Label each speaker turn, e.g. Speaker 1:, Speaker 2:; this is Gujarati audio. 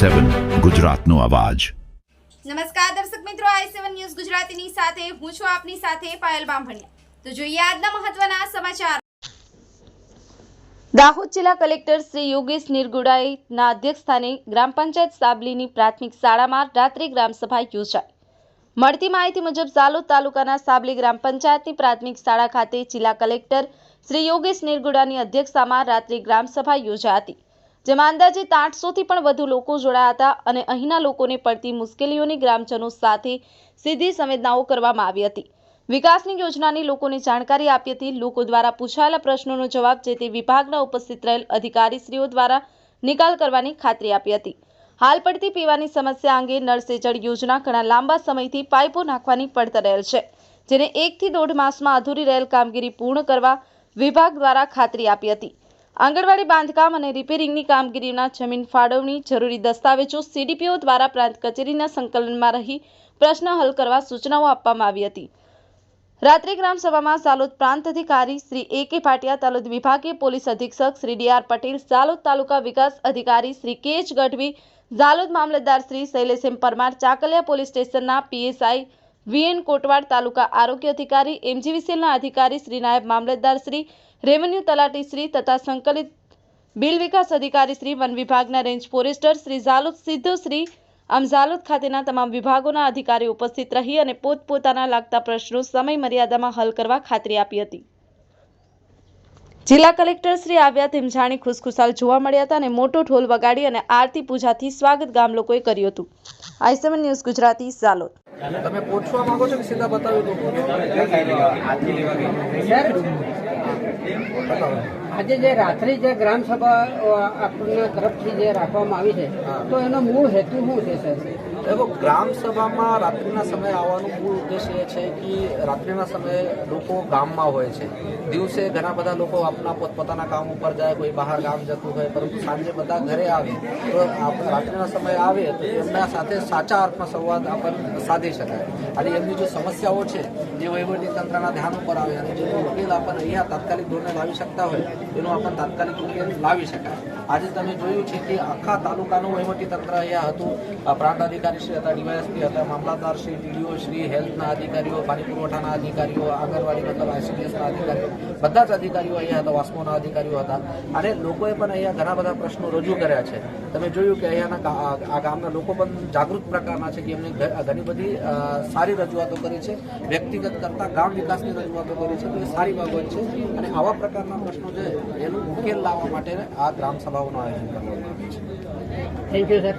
Speaker 1: સેવન ગુજરાતનો અવાજ.
Speaker 2: નમસ્કાર દર્શક મિત્રો આઈ સેવન ન્યૂઝ ગુજરાતીની સાથે હું છું આપની સાથે પાયલ બામભણિયા. તો જોઈએ આજના મહત્વના સમાચાર. દાહોદ જિલ્લા કલેક્ટર શ્રી યોગેશ નિરગુડાઈના અધ્યક્ષસ્થાને ગ્રામ પંચાયત સાબલીની પ્રાથમિક શાળામાં રાત્રિ ગ્રામસભા યોજાઈ. મળતી માહિતી મુજબ ઝાલોદ તાલુકાના સાબલી ગ્રામ પંચાયતની પ્રાથમિક શાળા ખાતે જિલ્લા કલેક્ટર શ્રી યોગેશ નિર્ગુડાની અધ્યક્ષતામાં રાત્રે ગ્રામસભા યોજાઈ હતી. જેમાં અંદાજે આઠસોથી પણ વધુ લોકો જોડાયા હતા અને અહીંના લોકોને પડતી મુશ્કેલીઓની ગ્રામજનો સાથે સીધી સંવેદનાઓ કરવામાં આવી હતી. વિકાસની યોજનાની લોકોને જાણકારી આપી હતી. લોકો દ્વારા પૂછાયેલા પ્રશ્નોનો જવાબ જે તે વિભાગના ઉપસ્થિત રહેલ અધિકારીશ્રીઓ દ્વારા નિકાલ કરવાની ખાતરી આપી હતી. હાલ પડતી પીવાની સમસ્યા અંગે નળ યોજના ઘણા લાંબા સમયથી પાઇપો નાખવાની પડતર રહેલ છે, જેને એકથી દોઢ માસમાં અધૂરી રહેલ કામગીરી પૂર્ણ કરવા વિભાગ દ્વારા ખાતરી આપી હતી. આંગણવાડી બાંધકામ અને રિપેરિંગની કામગીરીના જમીન ફાળવણી જરૂરી દસ્તાવેજો સીડીપીઓ દ્વારા પ્રાંત કચેરીના સંકલનમાં રહી પ્રશ્ન હલ કરવા સૂચનાઓ આપવામાં આવી હતી. રાત્રિ ગ્રામસભામાં સાલોદ પ્રાંત અધિકારી શ્રી એ કે ભાટિયા, તાલુદ વિભાગીય પોલીસ અધિક્ષક શ્રી ડી આર પટેલ, સાલોદ તાલુકા વિકાસ અધિકારી શ્રી કે એચ ગઢવી ઝાલોદ મામલતદાર શ્રી શૈલેષ પરમાર, ચાકલિયા પોલીસ સ્ટેશનના પીએસઆઈ વીએન કોટવાડ તાલુકા આરોગ્ય અધિકારી, એમજીવીસીએલના અધિકારી શ્રી નાયબ મામલતદાર શ્રી, રેવન્યુ તલાટી શ્રી તથા સંકલિત બિલ વિકાસ અધિકારી શ્રી, વન વિભાગના રેન્જ ફોરેસ્ટર શ્રી ઝાલુદ સિદ્ધુ શ્રી, આમ ખાતેના તમામ વિભાગોના અધિકારીઓ ઉપસ્થિત રહી અને પોતપોતાના લાગતા પ્રશ્નો સમય મર્યાદામાં હલ કરવા ખાતરી આપી હતી. જિલ્લા કલેક્ટર શ્રી આવ્યા તેમ ખુશખુશાલ જોવા મળ્યા હતા અને મોટો ઢોલ વગાડી અને આરતી પૂજાથી સ્વાગત ગામ લોકોએ કર્યું હતું. આઈસેવન ન્યૂઝ ગુજરાતી સાલોદ.
Speaker 3: તમે પૂછવા માંગો છો કે સીધા બતાવી દો
Speaker 4: આજે જે રાત્રિ જે ગ્રામ સભા અ, તરફથી જે રાખવામાં આવી છે તો એનો મૂળ હેતુ શું છે સર?
Speaker 3: દેખો ગ્રામ સભામાં રાત્રિના સમયે આવવાનું મૂળ ઉદ્દેશ એ છે કે રાત્રિના સમયે લોકો ગામમાં હોય છે. દિવસે ઘણા બધા લોકો આપના પોતપોતાના કામ ઉપર જાય, કોઈ બહાર ગામ જતું હોય, પરંતુ સાંજે બધા ઘરે આવે. તો રાત્રિના સમયે આવે તો એમના સાથે સાચા અર્થમાં સંવાદ આપણને સાધી શકાય. અને એમની જે સમસ્યાઓ છે, જે વહીવટી તંત્રના ધ્યાન ઉપર આવે અને જેનો ઉકેલ આપણને અહીંયા તાત્કાલિક ધોરણે લાવી શકતા હોય, એનો આપણને તાત્કાલિક ઉકેલ લાવી શકાય. આજે તમે જોયું છે કે આખા તાલુકાનું વહીવટી તંત્ર અહીંયા હતું. પ્રાંત અધિકારી શ્રી હતા ડીવાયએસપી હતા મામલતદાર શ્રી ટીડીઓ શ્રી, હેલ્થના અધિકારીઓ, પાણી પુરવઠાના અધિકારીઓ, આંગણવાડી મતલબ આઈસીડીએસના અધિકારીઓ, બધા જ અધિકારીઓ અહીંયા હતા, વાસ્મોના અધિકારીઓ હતા. અને લોકોએ પણ અહીંયા ઘણા બધા પ્રશ્નો રજૂ કર્યા છે. તમે જોયું કે અહીંયાના આ- ગામના લોકો પણ જાગૃત પ્રકારના છે કે એમને ઘણી બધી સારી રજૂઆતો કરી છે. વ્યક્તિગત કરતાં ગામ વિકાસની રજૂઆતો કરી છે, તો એ સારી બાબત છે. અને આવા પ્રકારના પ્રશ્નો છે એનું ઉકેલ લાવવા માટે આ ગ્રામ સભાઓનું આયોજન કરવામાં આવ્યું છે.
Speaker 4: Thank you sir